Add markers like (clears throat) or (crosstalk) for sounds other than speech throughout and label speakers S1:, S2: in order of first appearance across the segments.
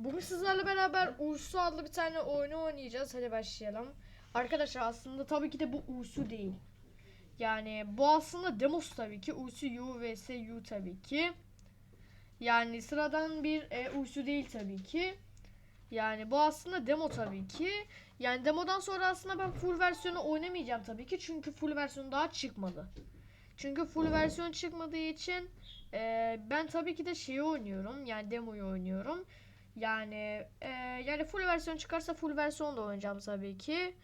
S1: Bugün sizlerle beraber Ursu adlı bir tane oyunu oynayacağız. Hadi başlayalım. Arkadaşlar aslında tabii ki de bu Ursu değil. Yani bu aslında demos tabii ki. Ursu U vs U tabii ki. Yani sıradan bir e, Ursu değil tabii ki. Yani bu aslında demo tabii ki. Yani demodan sonra aslında ben full versiyonu oynamayacağım tabii ki. Çünkü full versiyon daha çıkmadı. Çünkü full versiyon çıkmadığı için e, ben tabii ki de şeyi oynuyorum. Yani demoyu oynuyorum. Yani e, yani full versiyon çıkarsa full versiyon da oynayacağım tabii ki.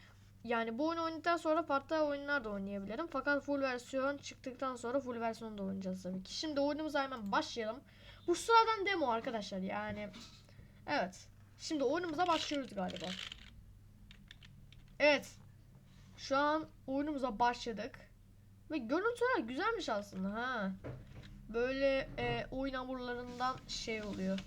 S1: Yani bu oyunu oynadıktan sonra farklı oyunlar da oynayabilirim. Fakat full versiyon çıktıktan sonra full versiyon da oynayacağız tabii ki. Şimdi oyunumuza hemen başlayalım. Bu sıradan demo arkadaşlar yani. Evet. Şimdi oyunumuza başlıyoruz galiba. Evet. Şu an oyunumuza başladık. Ve görüntüler güzelmiş aslında ha. Böyle e, oyun hamurlarından şey oluyor.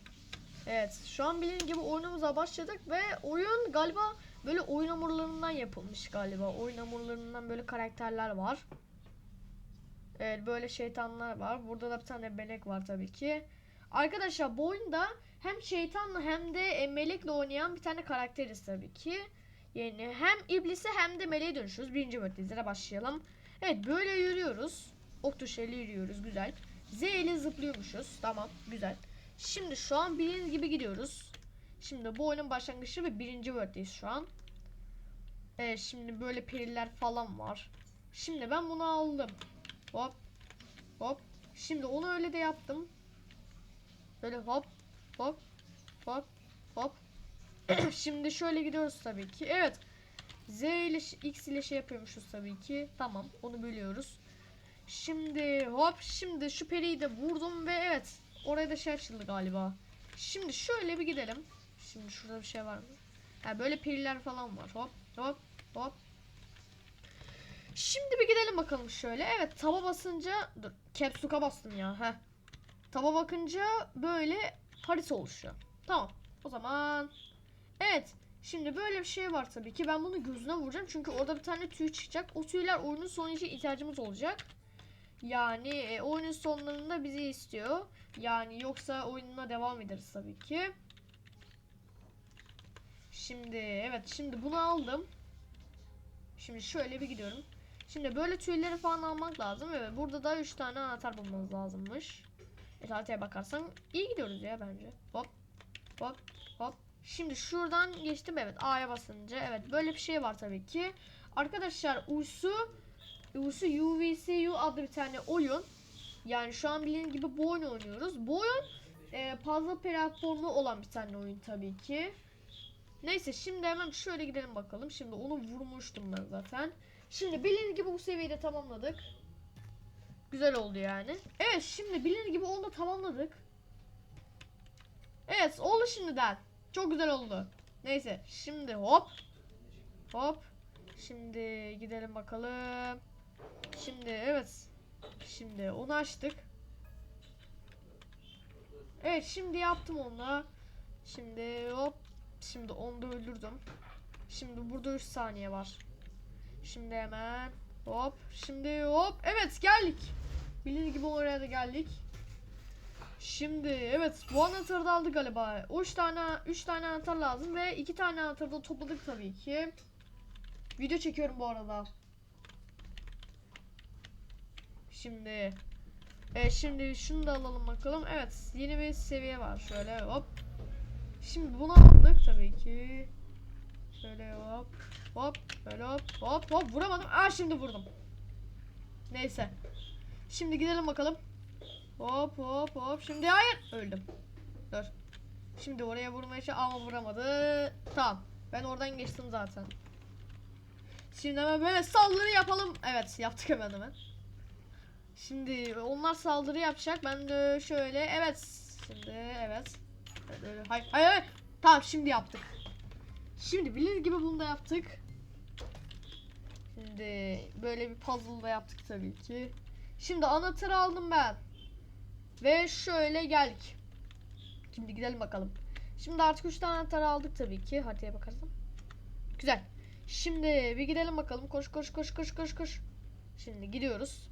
S1: Evet şu an bildiğin gibi oyunumuza başladık ve oyun galiba böyle oyun hamurlarından yapılmış galiba. Oyun hamurlarından böyle karakterler var. Evet böyle şeytanlar var. Burada da bir tane melek var tabii ki. Arkadaşlar bu oyunda hem şeytanla hem de e, melekle oynayan bir tane karakteriz tabii ki. Yani hem iblise hem de meleğe dönüşüyoruz. Birinci bölümde başlayalım. Evet böyle yürüyoruz. Ok tuşuyla yürüyoruz güzel. Z ile zıplıyormuşuz. Tamam güzel. Şimdi şu an bildiğiniz gibi gidiyoruz. Şimdi bu oyunun başlangıcı ve birinci world'deyiz şu an. Evet şimdi böyle periler falan var. Şimdi ben bunu aldım. Hop. Hop. Şimdi onu öyle de yaptım. Böyle hop. Hop. Hop. Hop. (clears throat) şimdi şöyle gidiyoruz tabii ki. Evet. Z ile X ile şey yapıyormuşuz tabii ki. Tamam onu bölüyoruz. Şimdi hop şimdi şu periyi de vurdum ve evet oraya da şey açıldı galiba. Şimdi şöyle bir gidelim. Şimdi şurada bir şey var mı? Ha böyle periler falan var. Hop hop hop. Şimdi bir gidelim bakalım şöyle. Evet taba basınca dur caps lock'a bastım ya. Heh. Taba bakınca böyle harita oluşuyor. Tamam. O zaman evet Şimdi böyle bir şey var tabii ki. Ben bunu gözüne vuracağım. Çünkü orada bir tane tüy çıkacak. O tüyler oyunun sonu için ihtiyacımız olacak. Yani e, oyunun sonlarında bizi istiyor. Yani yoksa oyununa devam ederiz tabii ki. Şimdi evet şimdi bunu aldım. Şimdi şöyle bir gidiyorum. Şimdi böyle tüyleri falan almak lazım. Evet burada da 3 tane anahtar bulmamız lazımmış. Evet bakarsan iyi gidiyoruz ya bence. Hop hop hop. Şimdi şuradan geçtim evet A'ya basınca evet böyle bir şey var tabii ki. Arkadaşlar Uysu Uysu UVCU adlı bir tane oyun. Yani şu an bildiğiniz gibi bu oyunu oynuyoruz. Bu oyun e, puzzle platformu olan bir tane oyun tabii ki. Neyse şimdi hemen şöyle gidelim bakalım. Şimdi onu vurmuştum ben zaten. Şimdi bildiğiniz gibi bu seviyeyi de tamamladık. Güzel oldu yani. Evet şimdi bildiğiniz gibi onu da tamamladık. Evet oldu şimdiden. Çok güzel oldu. Neyse şimdi hop. Hop. Şimdi gidelim bakalım. Şimdi evet. Şimdi onu açtık. Evet şimdi yaptım onu. Şimdi hop. Şimdi onu da öldürdüm. Şimdi burada 3 saniye var. Şimdi hemen hop. Şimdi hop. Evet geldik. Bildiğiniz gibi oraya da geldik. Şimdi evet bu anahtarı da aldık galiba. 3 tane 3 tane anahtar lazım ve 2 tane anahtarı da topladık tabii ki. Video çekiyorum bu arada. Şimdi e, şimdi şunu da alalım bakalım. Evet yeni bir seviye var. Şöyle hop. Şimdi bunu aldık tabii ki. Şöyle hop. Hop. Böyle hop. Hop hop. Vuramadım. Aa şimdi vurdum. Neyse. Şimdi gidelim bakalım. Hop hop hop. Şimdi hayır. Öldüm. Dur. Şimdi oraya vurmaya çalıştı ama vuramadı. Tamam. Ben oradan geçtim zaten. Şimdi hemen böyle saldırı yapalım. Evet yaptık hemen hemen. Şimdi onlar saldırı yapacak. Ben de şöyle evet. Şimdi evet. Hayır hayır hayır. Tamam şimdi yaptık. Şimdi bildiğiniz gibi bunu da yaptık. Şimdi böyle bir puzzle da yaptık tabii ki. Şimdi anahtarı aldım ben. Ve şöyle geldik. Şimdi gidelim bakalım. Şimdi artık 3 tane anahtar aldık tabii ki. Haritaya bakarsam. Güzel. Şimdi bir gidelim bakalım. Koş koş koş koş koş koş. Şimdi gidiyoruz.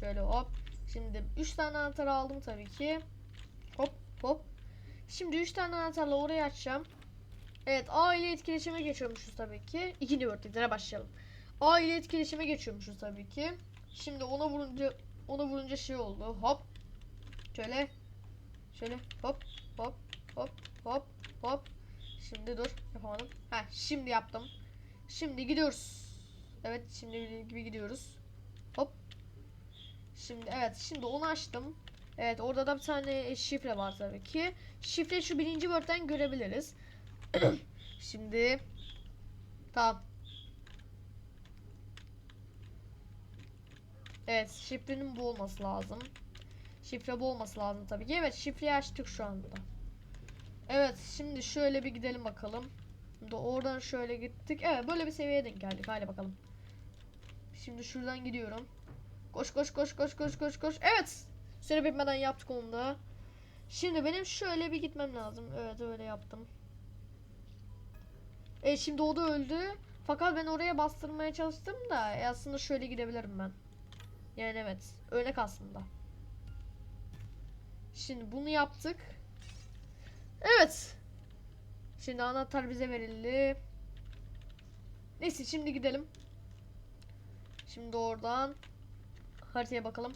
S1: Şöyle hop. Şimdi 3 tane anahtar aldım tabii ki. Hop hop. Şimdi 3 tane anahtarla orayı açacağım. Evet A ile etkileşime geçiyormuşuz tabii ki. İkinci word'lere başlayalım. A ile etkileşime geçiyormuşuz tabii ki. Şimdi ona vurunca ona vurunca şey oldu. Hop. Şöyle. Şöyle hop hop hop hop hop. Şimdi dur yapamadım. Ha şimdi yaptım. Şimdi gidiyoruz. Evet şimdi gibi gidiyoruz. Şimdi evet şimdi onu açtım. Evet orada da bir tane şifre var tabii ki. Şifre şu birinci word'den görebiliriz. (clears throat) şimdi tamam. Evet şifrenin bu olması lazım. Şifre bu olması lazım tabii ki. Evet şifreyi açtık şu anda. Evet şimdi şöyle bir gidelim bakalım. Şimdi oradan şöyle gittik. Evet böyle bir seviyeye denk geldik. Hadi bakalım. Şimdi şuradan gidiyorum. Koş koş koş koş koş koş koş. Evet. Süre bitmeden yaptık onu da. Şimdi benim şöyle bir gitmem lazım. Evet öyle yaptım. E şimdi o da öldü. Fakat ben oraya bastırmaya çalıştım da e, aslında şöyle gidebilirim ben. Yani evet. Örnek aslında. Şimdi bunu yaptık. Evet. Şimdi anahtar bize verildi. Neyse şimdi gidelim. Şimdi oradan haritaya bakalım.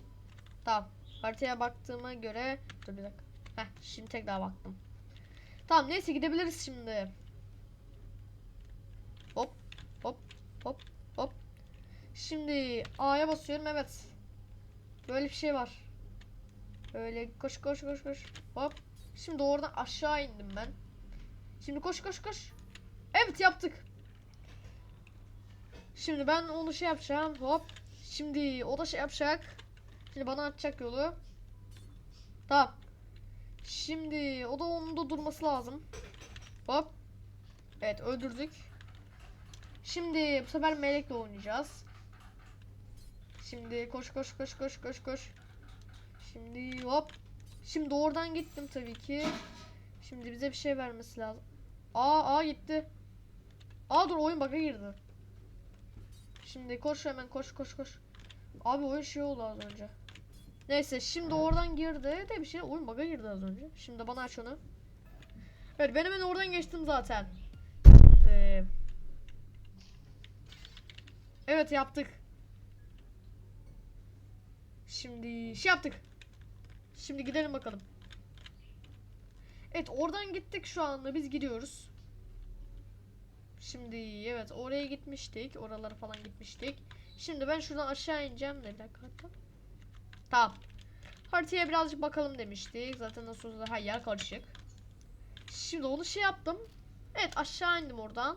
S1: Tamam. Haritaya baktığıma göre dur bir dakika. Heh, şimdi tekrar baktım. Tamam neyse gidebiliriz şimdi. Hop hop hop hop. Şimdi A'ya basıyorum evet. Böyle bir şey var. Böyle koş koş koş koş. Hop. Şimdi oradan aşağı indim ben. Şimdi koş koş koş. Evet yaptık. Şimdi ben onu şey yapacağım. Hop. Şimdi o da şey yapacak. Şimdi bana atacak yolu. Tamam. Şimdi o da onun da durması lazım. Hop. Evet öldürdük. Şimdi bu sefer melekle oynayacağız. Şimdi koş koş koş koş koş koş. Şimdi hop. Şimdi oradan gittim tabii ki. Şimdi bize bir şey vermesi lazım. Aa aa gitti. Aa dur oyun bug'a girdi. Şimdi koş hemen koş koş koş. Abi oyun şey oldu az önce. Neyse şimdi oradan girdi de bir şey oyun bug'a girdi az önce. Şimdi bana aç onu. Evet ben hemen oradan geçtim zaten. Şimdi Evet yaptık. Şimdi şey yaptık. Şimdi gidelim bakalım. Evet oradan gittik şu anda biz gidiyoruz. Şimdi evet oraya gitmiştik. Oralara falan gitmiştik. Şimdi ben şuradan aşağı ineceğim bir dakika. Tamam. Haritaya birazcık bakalım demiştik. Zaten nasıl olsa her yer karışık. Şimdi onu şey yaptım. Evet aşağı indim oradan.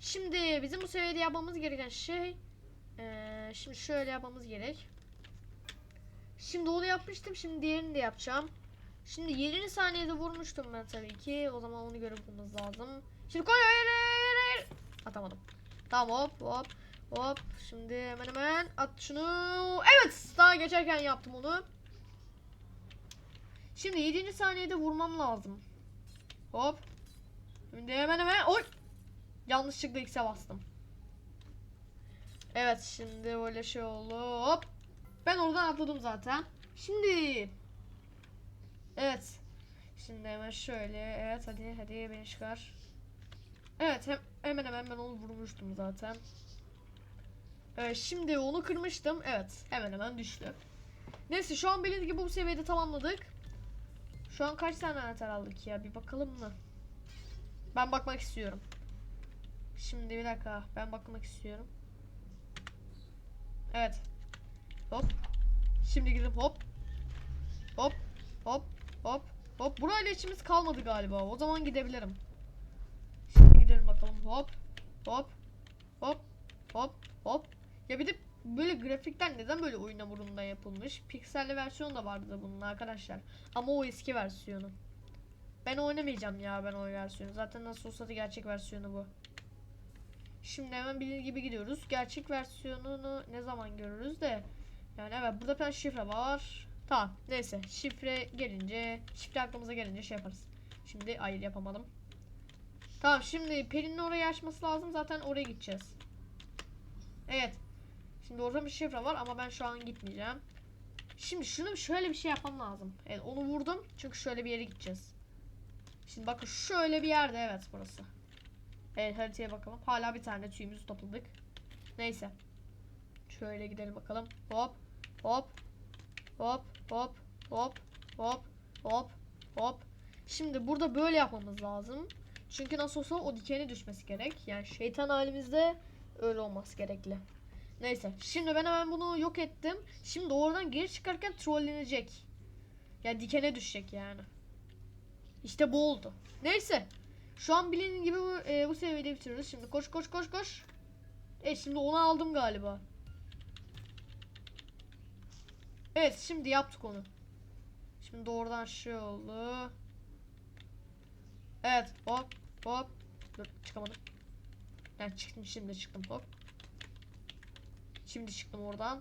S1: Şimdi bizim bu seviyede yapmamız gereken şey eee, şimdi şöyle yapmamız gerek. Şimdi onu yapmıştım. Şimdi diğerini de yapacağım. Şimdi 7. saniyede vurmuştum ben tabii ki. O zaman onu görüp bulmamız lazım. Şimdi koy hayır hayır hayır. Atamadım. Tamam hop hop hop. Şimdi hemen hemen at şunu. Evet daha geçerken yaptım onu. Şimdi 7. saniyede vurmam lazım. Hop. Şimdi hemen hemen oy. Yanlışlıkla X'e bastım. Evet şimdi böyle şey oldu. Hop. Ben oradan atladım zaten. Şimdi. Evet. Şimdi hemen şöyle. Evet hadi hadi beni çıkar. Evet hem, hemen hemen ben onu vurmuştum zaten. Şimdi onu kırmıştım. Evet hemen hemen düştü. Neyse şu an bildiğiniz gibi bu seviyede tamamladık. Şu an kaç tane anahtar aldık ya bir bakalım mı? Ben bakmak istiyorum. Şimdi bir dakika ben bakmak istiyorum. Evet. Hop. Şimdi gidip hop. Hop. Hop. Hop. Hop. Burayla içimiz kalmadı galiba. O zaman gidebilirim. Şimdi gidelim bakalım. Hop. Hop. Hop. Hop. Hop. Ya bir de böyle grafikler neden böyle oyun hamurunda yapılmış? Pikselli versiyonu da vardı bunun arkadaşlar. Ama o eski versiyonu. Ben oynamayacağım ya ben o versiyonu. Zaten nasıl olsa da gerçek versiyonu bu. Şimdi hemen bildiğiniz gibi gidiyoruz. Gerçek versiyonunu ne zaman görürüz de. Yani evet burada bir şifre var. Tamam neyse şifre gelince şifre aklımıza gelince şey yaparız. Şimdi hayır yapamadım. Tamam şimdi Pelin'in orayı açması lazım zaten oraya gideceğiz. Evet. Şimdi orada bir şifre var ama ben şu an gitmeyeceğim. Şimdi şunu şöyle bir şey yapmam lazım. Evet onu vurdum çünkü şöyle bir yere gideceğiz. Şimdi bakın şöyle bir yerde evet burası. Evet haritaya bakalım. Hala bir tane tüyümüzü topladık. Neyse. Şöyle gidelim bakalım. Hop hop hop hop hop hop hop hop. Şimdi burada böyle yapmamız lazım. Çünkü nasıl olsa o dikeni düşmesi gerek. Yani şeytan halimizde öyle olması gerekli. Neyse. Şimdi ben hemen bunu yok ettim. Şimdi oradan geri çıkarken trollenecek. Ya dikene düşecek yani. İşte bu oldu. Neyse. Şu an bildiğin gibi bu, e, bu seviyede bitiriyoruz. Şimdi koş koş koş koş. Evet şimdi onu aldım galiba. Evet şimdi yaptık onu. Şimdi oradan şey oldu. Evet hop hop. Dur çıkamadım. Yani çıktım şimdi çıktım hop. Şimdi çıktım oradan.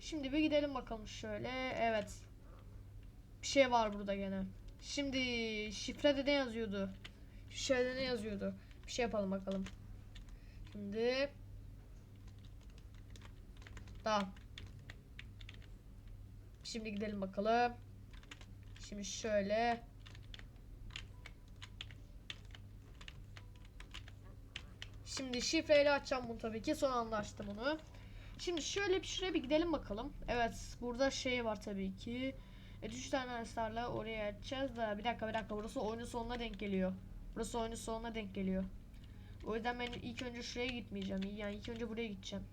S1: Şimdi bir gidelim bakalım şöyle. Evet. Bir şey var burada gene. Şimdi şifrede ne yazıyordu? Şifrede ne yazıyordu? Bir şey yapalım bakalım. Şimdi Tamam. Şimdi gidelim bakalım. Şimdi şöyle. Şimdi şifreyle açacağım bunu tabii ki. Son anda açtım onu. Şimdi şöyle bir şuraya bir gidelim bakalım. Evet burada şey var tabii ki. Evet 3 tane araçlarla oraya açacağız da bir dakika bir dakika burası oyunun sonuna denk geliyor. Burası oyunun sonuna denk geliyor. O yüzden ben ilk önce şuraya gitmeyeceğim. Yani ilk önce buraya gideceğim.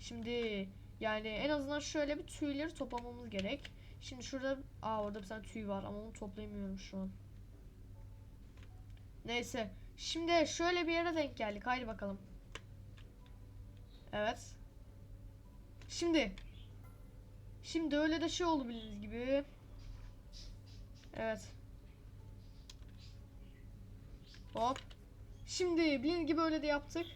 S1: Şimdi yani en azından şöyle bir tüyleri toplamamız gerek. Şimdi şurada aa orada bir tane tüy var ama onu toplayamıyorum şu an. Neyse. Şimdi şöyle bir yere denk geldik. Haydi bakalım. Evet. Şimdi. Şimdi öyle de şey oldu bildiğiniz gibi. Evet. Hop. Şimdi bildiğiniz gibi öyle de yaptık.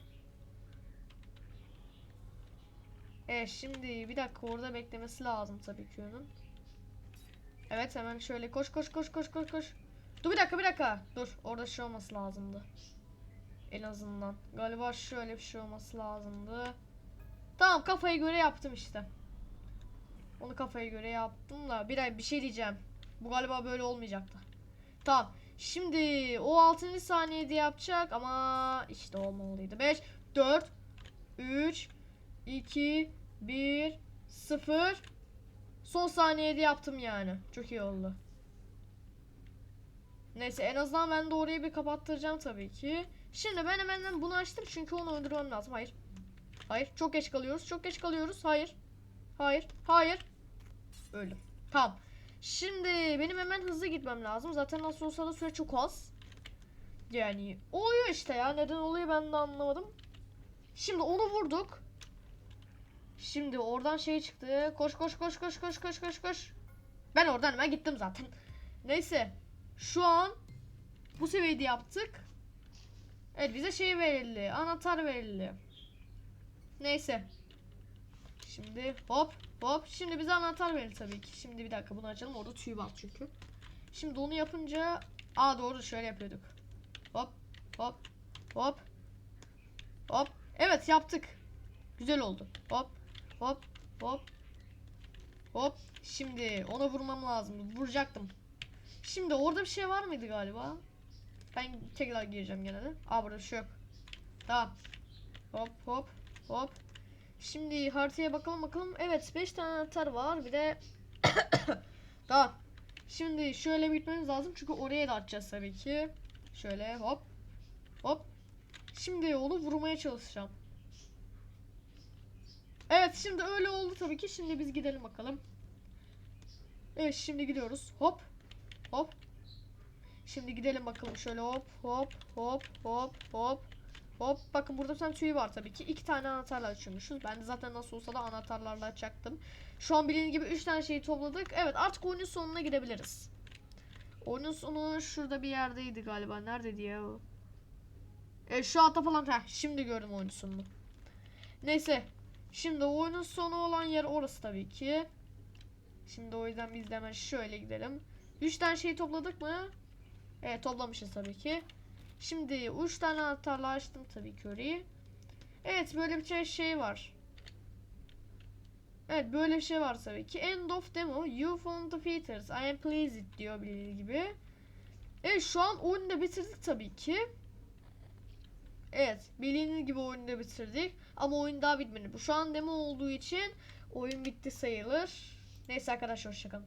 S1: Evet şimdi bir dakika orada beklemesi lazım tabii ki onun. Evet hemen şöyle koş koş koş koş koş koş. Dur bir dakika bir dakika. Dur orada şey olması lazımdı. En azından. Galiba şöyle bir şey olması lazımdı. Tamam kafaya göre yaptım işte. Onu kafaya göre yaptım da bir ay bir şey diyeceğim. Bu galiba böyle olmayacaktı. Tamam. Şimdi o 6. saniyede yapacak ama işte olmalıydı. 5 4 3 2 1 0 Son saniyede yaptım yani. Çok iyi oldu. Neyse en azından ben de orayı bir kapattıracağım tabii ki. Şimdi ben hemen bunu açtım çünkü onu öldürmem lazım. Hayır. Hayır. Çok geç kalıyoruz. Çok geç kalıyoruz. Hayır. Hayır. Hayır. Öldüm. Tamam. Şimdi benim hemen hızlı gitmem lazım. Zaten nasıl olsa da süre çok az. Yani oluyor işte ya. Neden oluyor ben de anlamadım. Şimdi onu vurduk. Şimdi oradan şey çıktı. Koş koş koş koş koş koş koş koş. Ben oradan hemen gittim zaten. Neyse. Şu an bu seviyede yaptık. Evet bize şey verildi. Anahtar verildi. Neyse. Şimdi hop hop. Şimdi bize anahtar verir tabii ki. Şimdi bir dakika bunu açalım. Orada tüy var çünkü. Şimdi onu yapınca Aa doğru şöyle yapıyorduk. Hop hop hop hop. Evet yaptık. Güzel oldu. Hop hop hop hop. Şimdi ona vurmam lazım. Vuracaktım. Şimdi orada bir şey var mıydı galiba? Ben tekrar gireceğim gene de. Aa burada bir şey yok. Tamam. Hop hop hop. Şimdi haritaya bakalım bakalım. Evet 5 tane anahtar var. Bir de (coughs) tamam. Şimdi şöyle bitmemiz lazım. Çünkü oraya da atacağız tabii ki. Şöyle hop. Hop. Şimdi onu vurmaya çalışacağım. Evet şimdi öyle oldu tabii ki. Şimdi biz gidelim bakalım. Evet şimdi gidiyoruz. Hop. Hop. Şimdi gidelim bakalım şöyle hop hop hop hop hop hop. Bakın burada bir tane tüy var tabii ki. İki tane anahtarla açıyormuşuz. Ben de zaten nasıl olsa da anahtarlarla açacaktım. Şu an bildiğiniz gibi üç tane şeyi topladık. Evet artık oyunun sonuna gidebiliriz. Oyunun sonu şurada bir yerdeydi galiba. Neredeydi ya o? E, şu altta falan. Heh, şimdi gördüm oyunun sonunu. Neyse. Şimdi oyunun sonu olan yer orası tabii ki. Şimdi o yüzden biz de hemen şöyle gidelim. 3 tane şeyi topladık mı? Evet toplamışız tabii ki. Şimdi 3 tane anahtarla açtım tabii ki orayı. Evet böyle bir şey var. Evet böyle bir şey var tabii ki. End of demo. You found the features. I am pleased diyor bildiği gibi. Evet şu an oyunu da bitirdik tabii ki. Evet bildiğiniz gibi oyunu da bitirdik. Ama oyun daha bitmedi. Bu şu an demo olduğu için oyun bitti sayılır. Neyse arkadaşlar hoşçakalın.